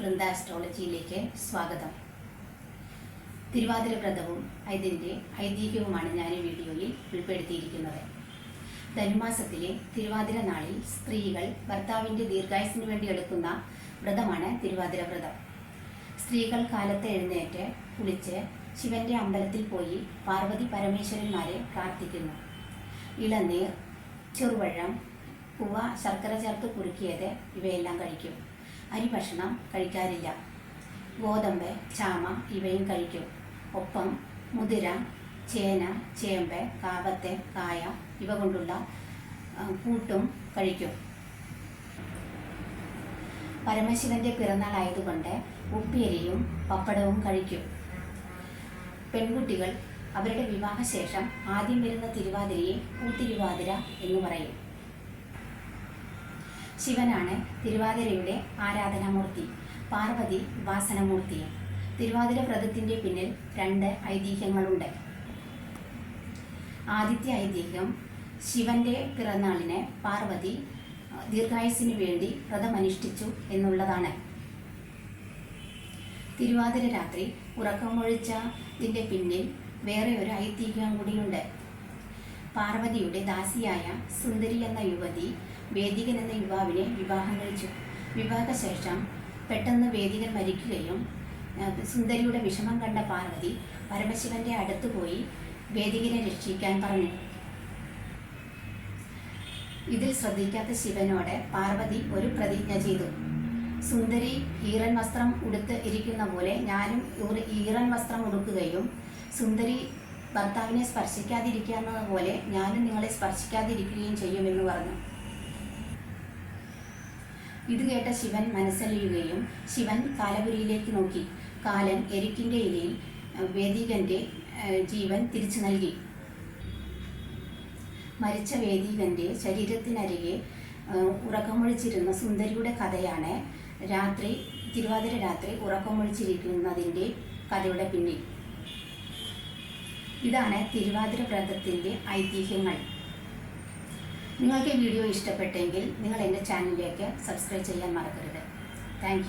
വൃന്ദ അസ്ട്രോളജിയിലേക്ക് സ്വാഗതം. തിരുവാതിര വ്രതവും അതിന്റെ ഐതിഹ്യവുമാണ് ഞാൻ ഈ വീഡിയോയിൽ ഉൾപ്പെടുത്തിയിരിക്കുന്നത്. ധനുമാസത്തിലെ തിരുവാതിര നാളിൽ സ്ത്രീകൾ ഭർത്താവിന്റെ ദീർഘായുസിന് വേണ്ടി എടുക്കുന്ന വ്രതമാണ് തിരുവാതിര വ്രതം സ്ത്രീകൾ കാലത്ത് എഴുന്നേറ്റ് കുളിച്ച് ശിവന്റെ അമ്പലത്തിൽ പോയി പാർവതി പരമേശ്വരന്മാരെ പ്രാർത്ഥിക്കുന്നു. ഇളനീർ ചെറുവഴം പൂവ ശർക്കര ചേർത്ത് കുറുക്കിയത് ഇവയെല്ലാം കഴിക്കും. അരി ഭക്ഷണം കഴിക്കാറില്ല. ഗോതമ്പ് ചാമ ഇവയും കഴിക്കും. ഒപ്പം മുതിര ചേന ചേമ്പ് കാപത്ത് കായ ഇവ കൊണ്ടുള്ള കൂട്ടും കഴിക്കും. പരമശിവന്റെ പിറന്നാൾ ആയതുകൊണ്ട് ഉപ്പേരിയും പപ്പടവും കഴിക്കും. പെൺകുട്ടികൾ അവരുടെ വിവാഹശേഷം ആദ്യം വരുന്ന തിരുവാതിരയെ പൂത്തിരുവാതിര എന്ന് പറയും. ശിവനാണ് തിരുവാതിരയുടെ ആരാധനാമൂർത്തി പാർവതി ഉപാസനമൂർത്തി തിരുവാതിര വ്രതത്തിന്റെ പിന്നിൽ രണ്ട് ഐതിഹ്യങ്ങളുണ്ട്. ആദ്യത്തെ ഐതിഹ്യം ശിവന്റെ പിറന്നാളിന് പാർവതി ദീർഘായുസിന് വേണ്ടി വ്രതമനുഷ്ഠിച്ചു എന്നുള്ളതാണ്. തിരുവാതിര രാത്രി ഉറക്കമൊഴിച്ചതിന്റെ പിന്നിൽ വേറെ ഒരു ഐതിഹ്യം കൂടിയുണ്ട്. പാർവതിയുടെ ദാസിയായ സുന്ദരി എന്ന യുവതി വേദികൻ എന്ന യുവാവിനെ വിവാഹം കഴിച്ചു. വിവാഹശേഷം പെട്ടെന്ന് വേദികൻ മരിക്കുകയും സുന്ദരിയുടെ വിഷമം കണ്ട പാർവതി പരമശിവന്റെ അടുത്ത് പോയി വേദികനെ രക്ഷിക്കാൻ പറഞ്ഞു. ഇതിൽ ശ്രദ്ധിക്കാത്ത ശിവനോട് പാർവതി ഒരു പ്രതിജ്ഞ ചെയ്തു. സുന്ദരി ഈറൻ വസ്ത്രം ഉടുത്ത് ഇരിക്കുന്ന പോലെ ഞാനും ഈറൻ വസ്ത്രം ഉടുക്കുകയും സുന്ദരി ഭർത്താവിനെ സ്പർശിക്കാതിരിക്കുന്നത് പോലെ ഞാനും നിങ്ങളെ സ്പർശിക്കാതിരിക്കുകയും ചെയ്യുമെന്ന് പറഞ്ഞു. ഇത് കേട്ട ശിവൻ മനസ്സലിയുകയും ശിവൻ കാലപുരിയിലേക്ക് നോക്കി. കാലൻ എരിക്കിന്റെ ഇലയിൽ വേദികന്റെ ജീവൻ തിരിച്ചു നൽകി. മരിച്ച വേദികന്റെ ശരീരത്തിനരികെ ഉറക്കമൊഴിച്ചിരുന്ന സുന്ദരിയുടെ കഥയാണ് രാത്രി തിരുവാതിര രാത്രി ഉറക്കമൊഴിച്ചിരിക്കുന്നതിന്റെ കഥയുടെ പിന്നിൽ. ഇതാണ് തിരുവാതിര വ്രതത്തിന്റെ ഐതിഹ്യങ്ങൾ. നിങ്ങൾക്ക് വീഡിയോ ഇഷ്ടപ്പെട്ടെങ്കിൽ നിങ്ങൾ എന്റെ ചാനലിലേക്ക് സബ്സ്ക്രൈബ് ചെയ്യാൻ മറക്കരുത്. താങ്ക്